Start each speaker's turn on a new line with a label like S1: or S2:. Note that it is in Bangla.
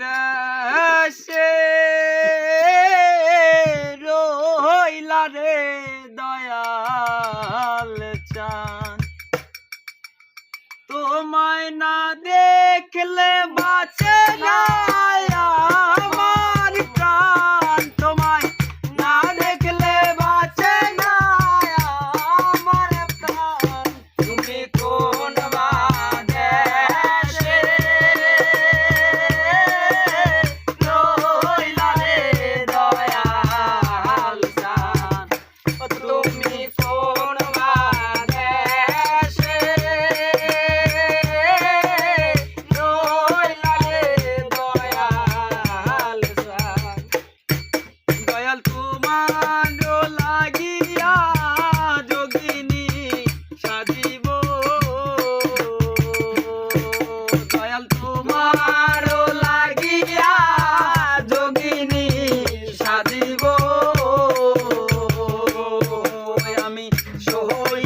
S1: দেশে রইলা রে দয়াল চান তোমায় না দেখলে বাঁচে না। সহই